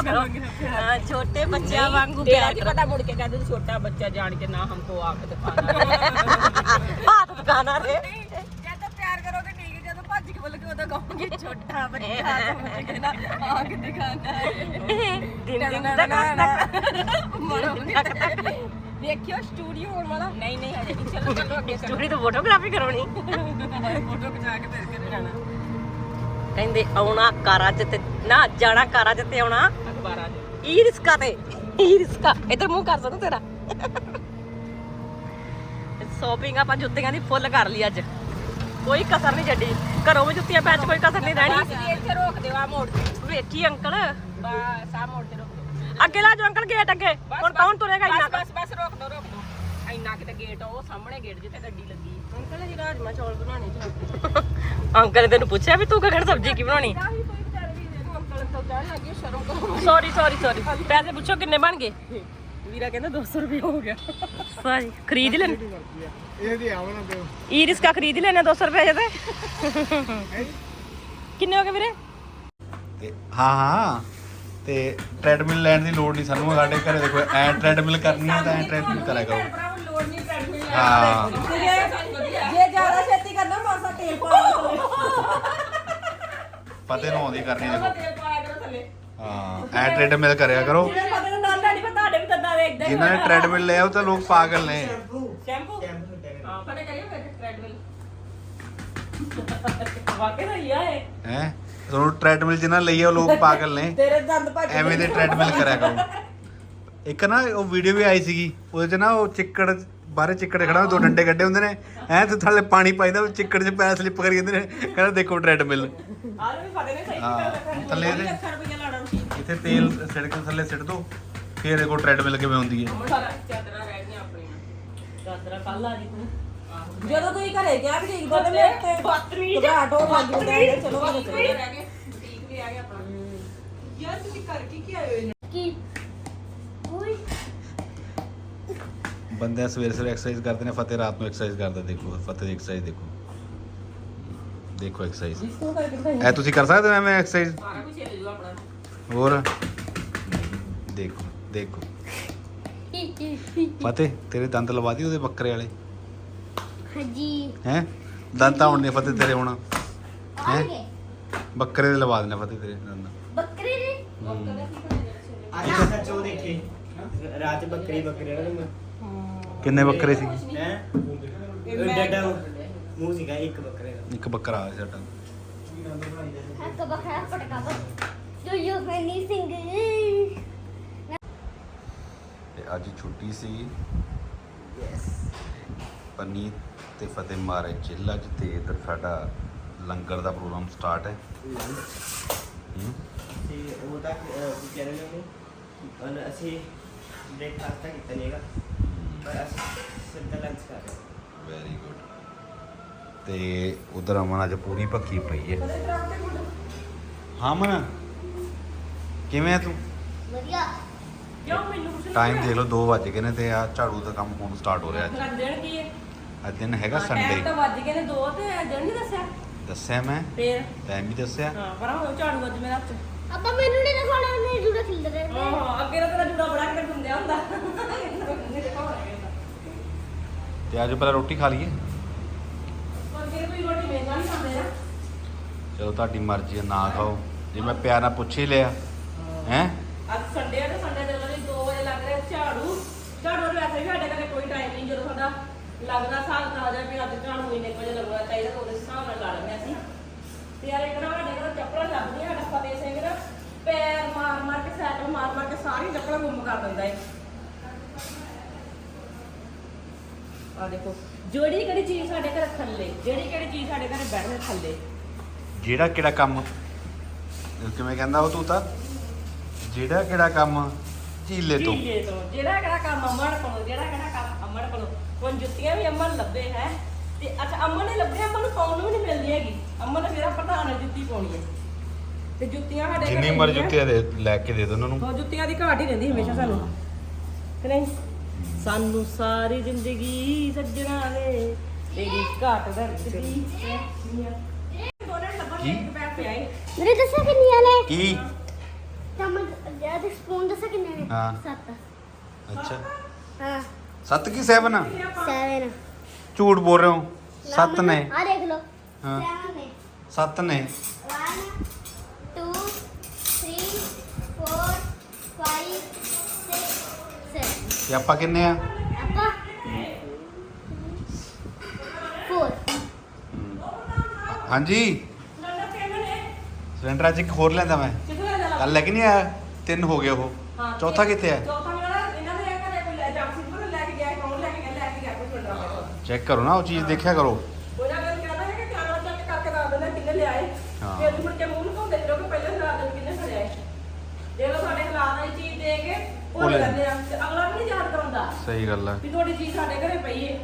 S1: ਹਾਂ ਛੋਟੇ ਬੱਚਿਆਂ ਵਾਂਗੂ ਪਿਆਰ
S4: ਕੀ
S1: ਕਰੋ
S4: ਪਤਾ ਮੁੜ ਕੇ ਕਹਿੰਦੇ ਛੋਟਾ ਬੱਚਾ ਜਾਣ ਕੇ ਨਾ ਹਮਕੋ ਆਪ ਦਿਖਾਣਾ।
S1: ਹੱਥ ਦੁਕਾਨਾਂ ਦੇ
S4: ਜਦੋਂ ਪਿਆਰ ਕਰੋਗੇ ਠੀਕ ਹੈ ਜਦੋਂ ਭੱਜ ਕੇ ਬੋਲ ਕੇ ਉਦੋਂ ਕਹੋਗੇ ਛੋਟਾ ਬੱਚਾ ਸਮਝ ਕੇ ਨਾ ਆਗ ਦਿਖਾਣਾ
S1: ਦਿਨ ਦਿਨ ਤੱਕ
S4: ਵੇਖਿਓ ਸਟੂਡੀਓ ਹੋਣ ਵਾਲਾ। ਨਹੀਂ ਨਹੀਂ ਹਜੇ ਨਹੀਂ। ਚਲੋ ਚਲੋ ਅੱਗੇ ਚਲੋ
S1: ਸਟੂਡੀ ਤੋਂ ਫੋਟੋਗ੍ਰਾਫੀ ਕਰਾਉਣੀ।
S4: ਫੋਟੋ ਖਿਚਾ ਕੇ ਫਿਰ ਕਿਤੇ ਜਾਣਾ।
S1: ਕਹਿੰਦੇ ਆਉਣਾ ਕਾਰਾਂ 'ਚ ਤੇ ਨਾ ਜਾਣਾ ਕਾਰਾਂ 'ਚ ਤੇ ਆਉਣਾ।
S4: ਅਖਬਾਰਾਂ 'ਚ।
S1: ਈ ਰਿਸਕਾ ਤੇ ਈ ਰਿਸਕਾ। ਇਧਰ ਮੂੰਹ ਕਰ ਸਕਦਾ ਤੇਰਾ। ਸ਼ੋਪਿੰਗ ਆਪਾਂ ਜੁੱਤੀਆਂ ਦੀ ਫੁੱਲ ਕਰ ਲਈ ਅੱਜ। ਕੋਈ ਕਸਰ ਨਹੀਂ ਛੱਡੀ ਘਰੋਂ ਵੀ ਜੁੱਤੀਆਂ ਪੈਚ ਕੋਈ ਕਸਰ ਨਹੀਂ ਰਹਿਣੀ।
S4: ਜੀ ਇੱਥੇ ਰੋਕ ਦਿਓ ਆ ਮੋੜ ਤੇ
S1: ਵੇਖੀ ਅੰਕਲ।
S4: ਬਸ ਆ ਮੋੜ ਤੇ ਰੋਕ ਦਿਓ।
S1: ਅੱਗੇ ਲਾ ਜੋ ਅੰਕਲ ਗੇਟ ਅੱਗੇ। ਹੁਣ ਕੌਣ ਤੁਰੇਗਾ ਇੰਨਾ
S4: ਬਸ ਬਸ ਰੋਕ ਦੋ ਰੋਕ ਦੋ ਇੰਨਾ ਕਿਤੇ ਗੇਟ ਉਹ ਸਾਹਮਣੇ ਗੇਟ ਜਿੱਥੇ ਗੱਡੀ ਲੱਗੀ। ਅੰਕਲ ਜੀ ਰਾਜਮਾ ਚੌਲ ਬਣਾਉਣੇ ਚਾਹੀਦੇ
S1: ਅੰਕਲ ਨੇ ਤੈਨੂੰ ਪੁੱਛਿਆ ਵੀ ਤੂੰ ਕਿਹੜੀ ਸਬਜ਼ੀ ਕੀ ਬਣਾਉਣੀ? ਸੌਰੀ ਸੌਰੀ ਸੌਰੀ ਪੈਸੇ ਪੁੱਛੋ ਕਿੰਨੇ ਬਣ ਗਏ?
S4: ਵੀਰਾ ਕਹਿੰਦਾ 200 ਰੁਪਏ ਹੋ ਗਿਆ।
S1: ਸਾਰੀ ਖਰੀਦ ਲੈਣੇ।
S3: ਇਹ ਦੀ ਆਵਣਾ ਦਿਓ।
S1: ਈ ਰਿਸਕਾ ਖਰੀਦ ਹੀ ਲੈਣੇ 200 ਰੁਪਏ ਦੇ ਕਿੰਨੇ ਹੋ ਗਏ ਵੀਰੇ?
S5: ਤੇ ਹਾਂ ਹਾਂ। ਤੇ ਟ੍ਰੈਡਮਿਲ ਲੈਣ ਦੀ ਲੋੜ ਨਹੀਂ ਸਾਨੂੰ। ਸਾਡੇ ਘਰੇ ਦੇਖੋ ਐ ਟ੍ਰੈਡਮਿਲ ਕਰਨੀ ਹੈ ਤਾਂ ਐ ਟ੍ਰੈਡਮਿਲ ਕਰਿਆ ਕਰੋ।
S4: ਲੋੜ ਨਹੀਂ ਪੈਣੀ
S5: ਹਾਂ।
S4: ਜੇ ਜ਼ਿਆਦਾ ਛੇਤੀ ਕਰਨਾ ਮਾਸਾ ਤੇਲ ਪਾ
S5: ਪਤੇ ਨੂੰ ਆਉਂਦੀ ਕਰਨੀ ਦੇਖੋ। ਹਾਂ ਐ ਟ੍ਰੈਡਮਿਲ ਕਰਿਆ ਕਰੋ
S1: ਪਤਾ ਨਾਲ ਲੈਣੀ ਪਰ ਤੁਹਾਡੇ ਵੀ ਇਦਾਂ
S5: ਜਿਨ੍ਹਾਂ ਨੇ ਟ੍ਰੈਡਮਿਲ ਲਿਆ ਉਹ ਤਾਂ ਲੋਕ ਪਾਗਲ ਨੇ।
S1: ਸ਼ੈਂਪੂ?
S4: ਹਾਂ ਫੜੇ ਕਰਿਓ ਫਿਰ ਟ੍ਰੈਡਮਿਲ
S1: ਵਾਕੇ ਦਾ ਹੀ ਆ ਇਹ
S5: ਹੈ? ਤੁਹਾਨੂੰ ਟ੍ਰੈਡਮਿਲ ਜਿਨ੍ਹਾਂ ਲਈ ਆ ਉਹ ਲੋਕ ਪਾਗਲ ਨੇ।
S4: ਤੇਰੇ ਦੰਦ ਭੱਜ
S5: ਐਵੇਂ ਦੇ ਟ੍ਰੈਡਮਿਲ ਕਰਿਆ ਕਰੋ। ਇੱਕ ਨਾ ਉਹ ਵੀਡੀਓ ਵੀ ਆਈ ਸੀਗੀ ਉਹਦੇ ਚ ਨਾ ਉਹ ਚਿੱਕੜ ਬਾਹਰੇ ਚਿੱਕੜ ਖੜਾ ਦੋ ਡੰਡੇ ਕੱਢੇ ਹੁੰਦੇ ਨੇ। ਐ ਤੇ ਥੱਲੇ ਪਾਣੀ ਪਾਈਦਾ ਉਹ ਚਿੱਕੜ 'ਚ ਪੈਰ ਸਲਿੱਪ ਕਰੀ ਜਾਂਦੇ ਨੇ। ਕਹਿੰਦਾ ਦੇਖੋ ਟ੍ਰੈਡਮਿਲ
S1: ਆਹ ਵੀ ਫਾਦੇ ਨੇ ਸਹੀ
S5: ਹਾਂ ਥੱਲੇ ਇਹਦੇ
S4: ਲੱਖਾਂ ਰੁਪਏ ਲਾਣਾ ਸੀ
S5: ਇੱਥੇ ਤੇਲ ਸਿੜਕ ਥੱਲੇ ਸਿੱਟ ਦੋ। ਫੇਰ ਇਹੋ ਟ੍ਰੈਡਮਿਲ ਕਿਵੇਂ ਹੁੰਦੀ ਹੈ?
S4: ਚਾਦਰਾਂ ਰਹਿ ਗਈਆਂ ਆਪਣੀਆਂ
S1: ਗਾਦਰਾ ਕੱਲ ਆ ਜੀ ਤੂੰ।
S4: ਜਦੋਂ ਤੁਸੀਂ ਘਰੇ ਗਿਆ ਵੀ ਠੀਕ ਦੋ ਤੇ ਮੇਰੇ ਤੇ
S1: ਬਦਤਮੀਜ਼
S4: ਘਾਟ ਹੋ ਲੱਗ ਜਾਂਦਾ ਚਲੋ ਘਰੇ ਚਲੇ। ਰਹਿ ਗਏ ਠੀਕ ਵੀ ਆ ਗਿਆ ਆਪਣਾ ਯਾਰ ਤੁਸੀਂ ਕਰ ਕੀ ਕੀ ਆਏ ਹੋ
S2: ਕੀ? ਓਏ
S5: ਬੰਦੇ ਸਵੇਰੇ ਸਵੇਰੇ ਐਕਸਰਸਾਈਜ਼ ਕਰਦੇ ਨੇ ਫਤਿਹ ਰਾਤ ਨੂੰ ਐਕਸਰਸਾਈਜ਼ ਕਰਦਾ ਦੇਖੋ ਫਤਿਹ ਦੀ ਐਕਸਰਸਾਈਜ਼ ਦੇਖੋ। ਦੇਖੋ ਐਕਸਰਸਾਈਜ਼ ਐ ਤੁਸੀਂ ਕਰ ਸਕਦੇ ਹੋ ਐਵੇਂ ਐਕਸਰਸਾਈਜ਼
S4: ਸਾਰਾ ਕੁਝ ਲੈ ਲਓ ਆਪਣਾ।
S5: ਹੋਰ? ਦੇਖੋ। ਦੇਖੋ। ਫਤਿਹ ਤੇਰੇ ਦੰਦ ਲਵਾ ਦੀ ਉਹਦੇ ਬੱਕਰੇ ਵਾਲੇ।
S2: ਹਾਂਜੀ।
S5: ਹੈ? ਦੰਦ ਹੁਣ ਨਹੀਂ ਫਤਿਹ ਤੇਰੇ ਹੁਣ। ਹੈ? ਬੱਕਰੇ ਦੇ ਲਵਾ ਦੇਣੇ ਫਤਿਹ ਤੇਰੇ ਦੰਦ।
S2: ਬੱਕਰੇ ਨੇ
S3: ਅੱਜ ਸੱਚ ਦੇਖੇ ਰਾਤ ਬੱਕਰੀ ਬੱਕਰੀ ਵਾਲਾ
S5: ਕਿੰਨੇ ਬੱਕਰੇ ਸੀ?
S3: ਹੈ? ਡੱਡਾ ਮੂੰਹ ਸੀਗਾ ਇੱਕ ਬੱਕਰੇ ਦਾ।
S5: ਇੱਕ ਬੱਕਰਾ ਆ ਸਾਡਾ।
S2: ਹੱਕ ਬਖਰਾ ਪਟਕਾ ਬਸ ਜੋ ਯੂ ਫੈਨੀ ਸਿੰਘ
S5: ਅੱਜ ਛੁੱਟੀ ਸੀ। ਯੈਸ ਪਨੀਤ ਤੇ ਫਤਿਹ ਮਾਰੇ ਚਿੱਲ ਅੱਜ ਤੇ ਇਧਰ ਸਾਡਾ ਲੰਗਰ ਦਾ ਪ੍ਰੋਗਰਾਮ ਸਟਾਰਟ ਹੈ। ਹੂੰ।
S3: ਤੇ ਉਹ ਤਾਂ ਕੀ ਕਹਿ ਰਹੇ ਨੇ ਉਹਨੂੰ? ਅਸੀਂ ਬ੍ਰੇਕਫਾਸਟ ਤਾਂ ਕੀਤਾ ਨਹੀਂਗਾ ਪਰ ਅਸੀਂ ਸਿੱਧਾ ਲੰਚ ਕਰ ਰਹੇ ਹਾਂ।
S5: ਵੈਰੀ ਗੁੱਡ ਤੇ ਉਧਰ ਅਮਨ ਅੱਜ ਪੂਰੀ ਪੱਕੀ ਪਈ ਹੈ। ਹਾਂ ਮਨ ਕਿਵੇਂ ਆ ਤੂੰ?
S2: ਵਧੀਆ।
S1: ਕਿਉਂ? ਮੈਨੂੰ ਕੁਛ
S5: ਟਾਈਮ ਦੇਖ ਲਓ 2 ਵਜ ਗਏ ਨੇ ਤੇ ਆ ਝਾੜੂ ਦਾ ਕੰਮ ਹੁਣ ਸਟਾਰਟ ਹੋ ਰਿਹਾ ਅੱਜ।
S1: ਕਰ ਦੇਣ ਕੀ ਹੈ?
S5: ਅੱਜ ਦਿਨ ਹੈਗਾ
S1: ਟਾਈਮ ਤਾਂ
S5: ਸੰਡੇ
S1: ਵੱਜ ਗਏ ਨੇ 2 ਤੇ ਦਿਨ ਨਹੀਂ ਦੱਸਿਆ।
S5: ਦੱਸਿਆ ਮੈਂ?
S1: ਫੇਰ?
S5: ਟਾਈਮ ਵੀ ਦੱਸਿਆ?
S1: ਹਾਂ ਪਰ ਉਹ ਝਾੜੂ ਅੱਜ ਮੇਰਾ ਹੱਥ
S2: ਅੱਬਾ ਮੈਨੂੰ ਨਹੀਂ ਦਿਖਾਣਾ ਮੈਂ ਜੁੜਾ ਖਿਲ ਰਹੇ ਨੇ
S1: ਹਾਂ ਅੱਗੇ ਤਾਂ ਤੇਰਾ ਜੂੜਾ ਬੜਾ ਕੇ ਹੁੰਦਿਆ ਹੁੰਦਾ।
S5: ਤੇ ਅੱਜ ਪਹਿਲਾਂ ਰੋਟੀ ਖਾ ਲਈਏ?
S1: ਪਰ ਜੇ ਕੋਈ ਰੋਟੀ ਮਹਿੰਗਾ ਨਹੀਂ ਖਾਂਦੇ ਨਾ
S5: ਚਲੋ ਤੁਹਾਡੀ ਮਰਜ਼ੀ ਹੈ ਨਾ ਖਾਓ। ਜੇ ਮੈਂ ਪਿਆਰ ਨਾਲ ਪੁੱਛ ਹੀ ਲਿਆ। ਹੈ।
S1: ਅੱਜ ਸੰਡੇ ਆ ਤੇ ਸੰਡੇ ਦੇ ਲਈ 2 ਵਜੇ ਲੱਗ ਰਿਹਾ ਝਾੜੂ ਝਾੜੂ ਦਾ ਵੈਸੇ ਵੀ ਸਾਡੇ ਘਰੇ ਕੋਈ ਟਾਈਮ ਨਹੀਂ ਜਦੋਂ ਸਾਡਾ ਲੱਗਦਾ ਹਿਸਾਬ ਤਾਂ ਆ ਜਾ ਵੀ ਅੱਜ ਝਾੜੂ ਇੰਨੇ ਕੁ ਵਜੇ ਲੱਗਣਾ ਚਾਹੀਦਾ ਤਾਂ ਉਹਦੇ ਹਿਸਾਬ ਨਾਲ ਲਾ ਲੈਂਦੇ ਅਸੀਂ। ਤੇ ਯਾਰ ਇੱਕ ਨਾ ਸਾਡੇ ਘਰ ਚੱਪਲਾਂ ਲੱਭਦੀਆਂ ਸਾਡਾ ਫਤਿਹ ਸਿੰਘ ਨਾ ਪੈਰ ਮਾਰ ਮਾਰ ਕੇ ਸਾਈਕਲ ਮਾਰ ਮਾਰ ਕੇ ਸਾਰੀ ਚੱਪਲਾਂ ਗੁੰਮ ਕਰ ਦਿੰਦਾ ਏ। ਆ ਦੇਖੋ ਜਿਹੜੀ ਕਿਹੜੀ ਚੀਜ਼ ਸਾਡੇ ਘਰ ਥੱਲੇ ਜਿਹੜੀ ਕਿਹੜੀ ਚੀਜ਼ ਸਾਡੇ ਘਰ ਬੈਠ ਥੱਲੇ।
S5: ਜਿਹੜਾ ਕਿਹੜਾ ਕੰਮ? ਕਿਵੇਂ ਕਹਿੰਦਾ ਉਹ ਤੂੰ ਤਾਂ? ਜਿਹੜਾ ਕਿਹੜਾ ਕੰਮ? ਝੀਲੇ ਤੋਂ।
S1: ਢੀਲੇ ਤੋਂ ਜਿਹੜਾ ਕਿਹੜਾ ਕੰਮ ਅਮਨ ਕੋਲੋਂ ਜਿਹੜਾ ਕਿਹੜਾ ਕੰਮ ਅਮਨ ਕੋਲੋਂ। ਹੁਣ ਜੁੱਤੀਆਂ ਵੀ ਅਮਨ ਲੱਭੇ ਹੈ ਤੇ ਅੱਛਾ ਅਮਨ ਨੇ ਲੱਭੇ ਅਮਨ ਨੂੰ ਪਾਉਣ ਨੂੰ ਵੀ ਨਹੀਂ ਮਿਲਦੀ ਹੈਗੀ। ਅਮਨ ਨੇ ਮੇਰਾ ਪ੍ਰਧਾਨ ਹੈ ਜੁੱਤੀ ਪਾਉਣੀ ਹੈ। ਤੇ ਜੁੱਤੀਆਂ ਸਾਡੇ
S5: ਜਿੰਨੀ
S1: ਹੁੰਦੀਆਂ।
S5: ਜੁੱਤੀਆਂ ਦੇ ਲੈ ਕੇ ਦੇ ਦੋ ਉਹਨਾਂ ਨੂੰ।
S1: ਉਹ ਜੁੱਤੀਆਂ ਦੀ ਘਾਟ ਹੀ ਰਹਿੰਦੀ ਹਮੇਸ਼ਾ ਸਾਨੂੰ। ਕਿ ਨਹੀਂ? ਸਾਨੂੰ ਸਾਰੀ ਜ਼ਿੰਦਗੀ ਸੱਜਣਾ ਵੇ ਤੇਰੀ ਘਾਟ ਦਰਦੀ
S5: ਕੀ?
S2: ਮੇਰੇ ਦੱਸਾਂ ਕਿੰਨੀਆਂ ਨੇ?
S5: ਕੀ?
S2: ਚਮਚ ਜਦ ਸਪੂਨ ਦੱਸਾਂ ਕਿੰਨੇ ਨੇ?
S5: ਹਾਂ।
S2: ਸੱਤ।
S5: ਅੱਛਾ।
S2: ਹਾਂ।
S5: ਸੱਤ ਕੀ 7
S2: ਸੈਵਨ
S5: ਝੂਠ ਬੋਲ ਰਹੇ ਹੋ। ਸੱਤ ਨੇ।
S2: ਆ ਦੇਖ ਲਓ।
S5: ਹਾਂ। ਸੱਤ ਨੇ।
S2: 1 2 3 4 5 6 7
S5: ਤੇ ਆਪਾਂ ਕਿੰਨੇ ਆ?
S2: ਆਪਾਂ 4
S5: ਹਾਂਜੀ। ਸਿਲੰਡਰ ਅੱਜ ਇੱਕ ਹੋਰ ਲੈਂਦਾ ਮੈਂ। ਕੱਲ ਲੈ ਕੇ ਨਹੀਂ ਆਇਆ? ਤਿੰਨ ਹੋ ਗਏ ਉਹ। ਚੌਥਾ ਕਿੱਥੇ ਹੈ
S1: ਚੌਥਾ ਮੇਰਾ ਇਹਨਾਂ ਦੇ ਘਰੇ ਕੋਈ ਲੈ ਜਾ ਸੀ ਪਰ ਲੈ ਕੇ ਗਿਆ ਕੌਣ ਲੈ ਕੇ ਗਿਆ ਲੈ ਕੇ ਗਿਆ ਕੋਈ ਛੋਟਾ ਮੇਰਾ
S5: ਚੈੱਕ ਕਰੋ ਨਾ ਉਹ ਚੀਜ਼ ਦੇਖਿਆ ਕਰੋ।
S1: ਉਹਨਾਂ ਗੱਲ ਕਹਿੰਦਾ ਹੈ ਕਿ ਕੈਮਰਾ ਚੈੱਕ ਕਰਕੇ ਦੱਸ ਦੇਣਾ ਕਿੰਨੇ ਲਿਆਏ।
S5: ਹਾਂ।
S1: ਫਿਰ ਮੁੜ ਕੇ ਮੂੰਹ ਲੁਕਾਉਂਦੇ ਰਹੋਗੇ ਪਹਿਲਾਂ ਸੁਣਾ ਦੇਣ ਕਿੰਨੇ ਫੜਿਆ ਜੇ ਲੋ ਸਾਡੇ ਖਿਲਾਫ ਵਾਲੀ ਚੀਜ਼ ਦੇ ਕੇ
S5: ਉਹ
S1: ਉਹ
S5: ਲੈ
S1: ਲੈਂਦੇ ਆ ਤੇ ਅਗਲਾ ਵੀ ਨਹੀਂ ਯਾਦ ਕਰਾਉਂਦਾ
S5: ਸਹੀ ਗੱਲ ਹੈ
S1: ਵੀ ਤੁਹਾਡੀ ਚੀਜ਼ ਸਾਡੇ ਘਰੇ ਪਈ ਏ।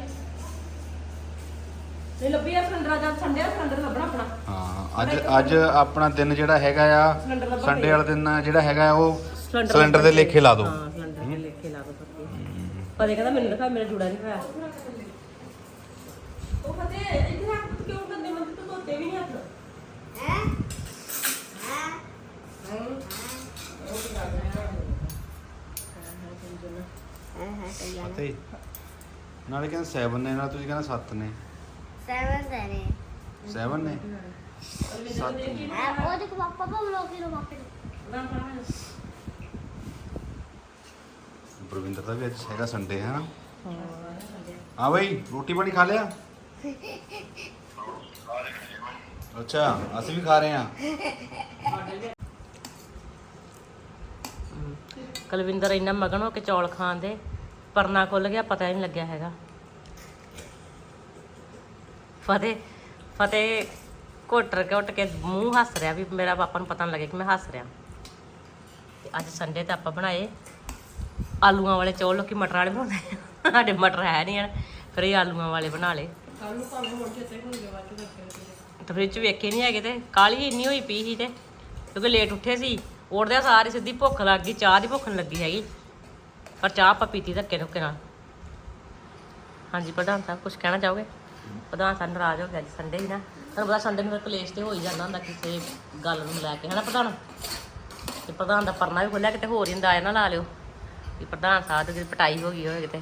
S1: ਨਹੀਂ ਲੱਭੀ ਆ ਸਿਲੰਡਰ ਜਦ ਸੰਡੇ ਆ ਸਿਲੰਡਰ ਲੱਭਣਾ ਆਪਣਾ।
S5: ਹਾਂ ਅੱਜ ਅੱਜ ਆਪਣਾ ਦਿਨ ਜਿਹੜਾ ਹੈਗਾ ਆ
S1: ਸਿਲੰਡਰ
S5: ਸੰਡੇ। ਵਾਲਾ ਦਿਨ ਜਿਹੜਾ ਹੈਗਾ ਆ, ਉਹ
S1: ਸਿਲੰਡਰ
S5: ਦੇ ਲੇਖੇ ਲਾ ਦਿਓ।
S1: ਹਾਂ ਸਿਲੰਡਰ ਦੇ ਲੇਖੇ ਲਾ ਦੋ ਪਰ ਕਹਿੰਦਾ ਮੈਨੂੰ ਦਿਖਾ ਮੇਰਾ ਜੁੜਾ ਨਹੀਂ ਹੋਇਆ ਉਹ ਫਤੇ ਇੱਥੇ ਹੱਥ ਕਿਉਂ ਕਰਦੇ ਮੈਂ ਤਾਂ ਧੋਤੇ ਵੀ ਨਹੀਂ ਹੱਥ?
S2: ਹੈ? ਹਾਂ? ਹਾਂ? ਕਈ ਜਾਣਾ
S5: ਤੇ ਨਾਲੇ ਕਹਿੰਦੇ 7 ਨੇ ਨਾਲ ਤੁਸੀਂ ਕਹਿੰਦੇ 7 ਨੇ।
S2: 7 ਦੇ ਨੇ।
S5: 7 ਨੇ? ਸੱਤ
S2: ਹੈ ਉਹ ਦੇਖੋ ਪਾਪਾ ਪਾਪਾ ਲੋਕ ਲੋ ਪਾਪਾ
S5: ਪ੍ਰਵਿੰਦਰ ਦਾ ਵੀ ਅੱਜ ਹੈਗਾ ਸੰਡੇ ਹੈ ਨਾ? ਹਾਂ ਬਈ ਰੋਟੀ ਪਾਣੀ ਖਾ ਲਿਆ? ਅੱਛਾ, ਅਸੀਂ ਵੀ ਖਾ ਰਹੇ ਹਾਂ।
S1: ਕੁਲਵਿੰਦਰ ਇੰਨਾ ਮਗਨ ਹੋ ਕੇ ਚੌਲ ਖਾਣ ਦੇ, ਪਰਨਾ ਖੁੱਲ ਗਿਆ, ਪਤਾ ਹੀ ਨਹੀਂ ਲੱਗਿਆ ਹੈਗਾ। ਫਤਿਹ ਫਤਿਹ ਘੁੱਟ ਘੁੱਟ ਕੇ ਮੂੰਹ ਹੱਸ ਰਿਹਾ ਵੀ ਮੇਰਾ ਪਾਪਾ ਨੂੰ ਪਤਾ ਨਹੀਂ ਲੱਗਿਆ ਕਿ ਮੈਂ ਹੱਸ ਰਿਹਾ। ਤੇ ਅੱਜ ਸੰਡੇ ਤੇ ਆਪਾਂ ਬਣਾਏ ਆਲੂਆਂ ਵਾਲੇ ਚੌਲ, ਲੋਕੀ ਮਟਰ ਵਾਲੇ ਬਣਾਉਂਦੇ ਸਾਡੇ ਮਟਰ ਹੈ ਨਹੀਂ ਹਨ ਫਿਰ ਇਹ ਆਲੂਆਂ ਵਾਲੇ ਬਣਾ ਲਏ। ਤੇ ਫ੍ਰਿਜ ਵੇਖੇ ਨਹੀਂ ਹੈਗੇ ਤੇ ਕਾਲੀ ਇੰਨੀ ਹੋਈ ਪਈ ਸੀ ਤੇ, ਕਿਉਂਕਿ ਲੇਟ ਉੱਠੇ ਸੀ, ਉੱਠਦਿਆਂ ਸਾਰੀ ਸਿੱਧੀ ਭੁੱਖ ਲੱਗ ਗਈ, ਚਾਹ ਦੀ ਭੁੱਖ ਨਹੀਂ ਲੱਗੀ ਹੈਗੀ, ਪਰ ਚਾਹ ਆਪਾਂ ਪੀਤੀ ਧੱਕੇ ਧੁੱਕੇ ਨਾਲ। ਹਾਂਜੀ, ਪ੍ਰਧਾਨ ਸਾਹਿਬ ਕੁਝ ਕਹਿਣਾ ਚਾਹੋਗੇ? ਪ੍ਰਧਾਨ ਸਾਹਿਬ ਨਾਰਾਜ਼ ਹੋ ਗਿਆ ਅੱਜ ਸੰਡੇ ਹੀ ਨਾ। ਤੁਹਾਨੂੰ ਪਤਾ ਸੰਡੇ ਨੂੰ ਫਿਰ ਕਲੇਸ਼ ਤੇ ਹੋ ਹੀ ਜਾਂਦਾ ਹੁੰਦਾ ਕਿਸੇ ਗੱਲ ਨੂੰ ਲੈ ਕੇ, ਹਨਾ ਪ੍ਰਧਾਨ? ਤੇ ਪ੍ਰਧਾਨ ਦਾ ਪਰਨਾ ਵੀ ਖੋਲਿਆ ਕਿਤੇ ਹੋਰ ਹੀ ਅੰਦਾਜ਼ ਨਾ ਲਾ ਲਿਓ। ਕਿ ਪ੍ਰਧਾਨ ਸਾਹਿਬ ਦੀ ਕਿਤੇ ਪਟਾਈ ਹੋ ਗਈ ਹੋਵੇ ਕਿਤੇ।